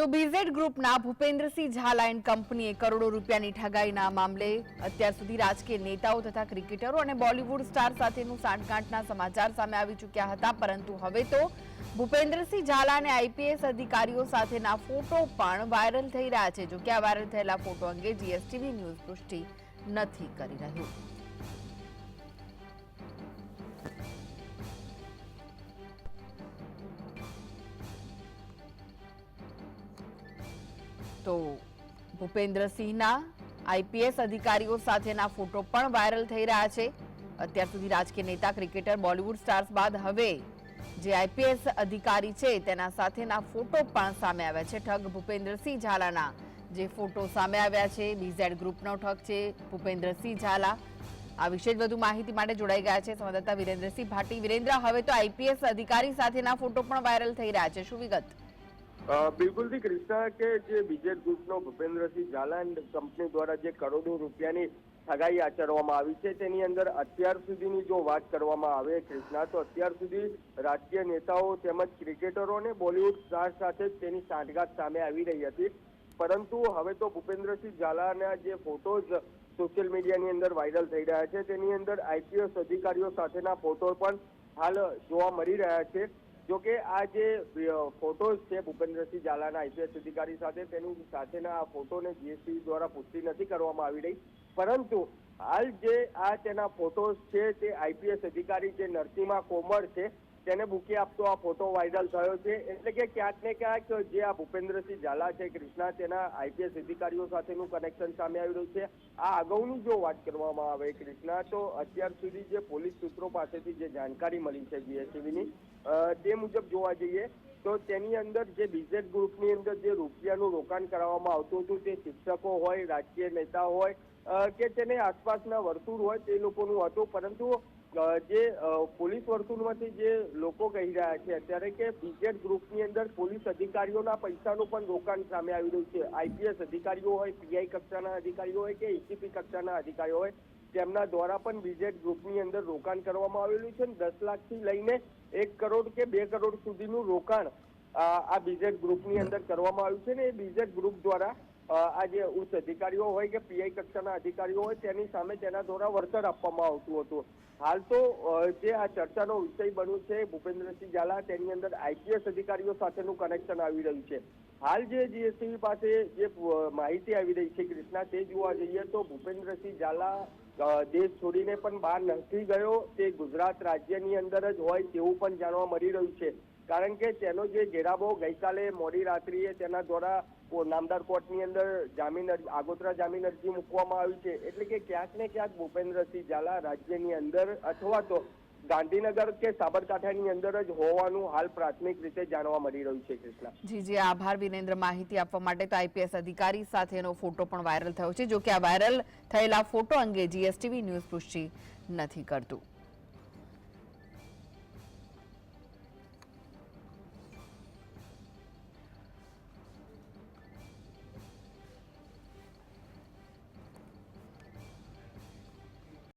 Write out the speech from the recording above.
તો બીઝેડ ગ્રુપના ભૂપેન્દ્રસિંહ ઝાલા એન્ડ કંપનીએ કરોડો રૂપિયાની ઠગાઈના મામલે અત્યાર સુધી રાજકીય નેતાઓ તથા ક્રિકેટરો અને બોલિવૂડ સ્ટાર સાથેનું સાંઠગાંઠના સમાચાર સામે આવી ચૂક્યા હતા. પરંતુ હવે તો ભૂપેન્દ્રસિંહ ઝાલા અને આઈપીએસ અધિકારીઓ સાથેના ફોટો પણ વાયરલ થઈ રહ્યા છે. જો કે આ વાયરલ થયેલા ફોટો અંગે જીએસટીવી ન્યૂઝ પુષ્ટિ નથી કરી રહ્યું. તો ભૂપેન્દ્રસિંહના આઈપીએસ અધિકારીઓ સાથેના ફોટો પણ વાયરલ થઈ રહ્યા છે. અત્યાર સુધી રાજકીય નેતા, ક્રિકેટર, બોલિવૂડ સ્ટાર્સ બાદ હવે જે આઈપીએસ અધિકારી છે તેના સાથેના ફોટો પણ સામે આવ્યા છે. ઠગ ભૂપેન્દ્રસિંહ ઝાલાના જે ફોટો સામે આવ્યા છે બીઝેડ ગ્રુપનો ઠગ છે ભૂપેન્દ્રસિંહ ઝાલા. આ વિશે વધુ માહિતી માટે જોડાઈ ગયા છે સંવાદદાતા વિરેન્દ્રસિંહ ભાટી. વિરેન્દ્ર, હવે તો આઈપીએસ અધિકારી સાથેના ફોટો પણ વાયરલ થઈ રહ્યા છે. શું વિગત? અ, બિલકુલથી ક્રિષ્ના કે જે બીજેડ ગ્રુપનો ભૂપેન્દ્રસિંહ ઝાલા એન્ડ કંપની દ્વારા જે કરોડો રૂપિયાની ઠગાઈ આચરવામાં આવી છે તેની અંદર અત્યાર સુધીની જો વાત કરવામાં આવે ક્રિષ્ના તો અત્યાર સુધી રાજકીય નેતાઓ તેમજ ક્રિકેટરો અને બોલિવૂડ સ્ટાર સાથે જ તેની સાંઠગાંઠ સામે આવી રહી હતી. પરંતુ હવે તો ભૂપેન્દ્રસિંહ ઝાલાના જે ફોટોઝ સોશિયલ મીડિયાની અંદર વાયરલ થઈ રહ્યા છે તેની અંદર આઈપીએસ અધિકારીઓ સાથેના ફોટો પણ હાલ જોવા મળી રહ્યા છે. જો કે આ જે ફોટોઝ છે ભૂપેન્દ્રસિંહ ઝાલાના આઈપીએસ અધિકારી સાથે, તેની સાથેના આ ફોટોને જીએસટી દ્વારા પુષ્ટિ નથી કરવામાં આવી રહી. પરંતુ હાલ જે આ તેના ફોટોઝ છે તે આઈપીએસ અધિકારી જે નરસિંહા કોમર છે તેને બુકી આપતો આ ફોટો વાયરલ થયો છે. એટલે કે ક્યાંક ને ક્યાંક જે આ ભૂપેન્દ્રસિંહ ઝાલા છે, કૃષ્ણા તેના આઈપીએસ અધિકારીઓ સાથેનું કનેક્શન સામે આવી રહ્યું છે. આ અગાઉની જો વાત કરવામાં આવે કૃષ્ણા, તો અત્યાર સુધી જે પોલીસ સૂત્રો પાસેથી જે જાણકારી મળી છે જીએસટીવીની તે મુજબ જોવા જઈએ, તો તેની અંદર જે બીઝેડ ગ્રુપની અંદર જે રૂપિયાનું રોકાણ કરાવવામાં આવતું હતું, તે શિક્ષકો હોય, રાજકીય નેતા હોય કે તેને આસપાસના વર્તુળ હોય, તે લોકોનું હતું. પરંતુ જે પોલીસ વર્તુળમાંથી જે લોકો કહી રહ્યા છે, અત્યારે કે બીજેડ ગ્રુપની અંદર પોલીસ અધિકારીઓના પૈસાનું પણ રોકાણ સામે આવી રહ્યું છે. આઈપીએસ અધિકારીઓ હોય પીઆઈ કક્ષાના અધિકારીઓ હોય કે એસીપી કક્ષાના અધિકારીઓ હોય, તેમના દ્વારા પણ બીજેડ ગ્રુપની અંદર રોકાણ કરવામાં આવેલું છે દસ લાખથી લઈને એક કરોડ કે બે કરોડ સુધીનું રોકાણ આ બીજેડ ગ્રુપની અંદર કરવામાં આવ્યું છે ને એ બીજેડ ગ્રુપ દ્વારા આ જે ઉચ્ચ અધિકારીઓ હોય કે પીઆઈ કક્ષાના અધિકારીઓ હોય, તેની સામે તેના દ્વારા વળતર આપવામાં આવતું હતું. હાલ તો જે આ ચર્ચાનો વિષય બન્યું છે, ભૂપેન્દ્રસિંહ ઝાલા, તેની અંદર આઈપીએસ અધિકારીઓ સાથેનું કનેક્શન આવી રહ્યું છે. હાલ જે જીએસટીવી પાસે જે માહિતી આવી રહી છે કૃષ્ણા, તે જોવા જઈએ તો ભૂપેન્દ્રસિંહ ઝાલા દેશ છોડીને પણ બહાર નથી ગયો. તે ગુજરાત રાજ્યની અંદર જ હોય તેવું પણ જાણવા મળી રહ્યું છે. કારણ કે તેનો જે ઘેરાબો ગઈકાલે મોડી રાત્રિએ તેના દ્વારા નામદાર કોર્ટની અંદર જામીન આગોતરા જામીન અરજી મૂકવામાં આવી છે. એટલે કે ક્યાંક ને ક્યાંક ભૂપેન્દ્રસિંહ ઝાલા રાજ્યની અંદર અથવા તો ગાંધીનગર કે સાબરકાંઠાની અંદર જ હોવાનું હાલ પ્રાથમિક રીતે જાણવા મળી રહ્યું છે, કૃષ્ણા. જી જી, આભાર વિરેન્દ્ર માહિતી આપવા માટે તો આઈપીએસ અધિકારી સાથેનો ફોટો પણ વાયરલ થયો છે, જો કે આ વાયરલ થયેલા ફોટો અંગે જીએસટીવી ન્યૂઝ પુષ્ટિ નથી કરતું.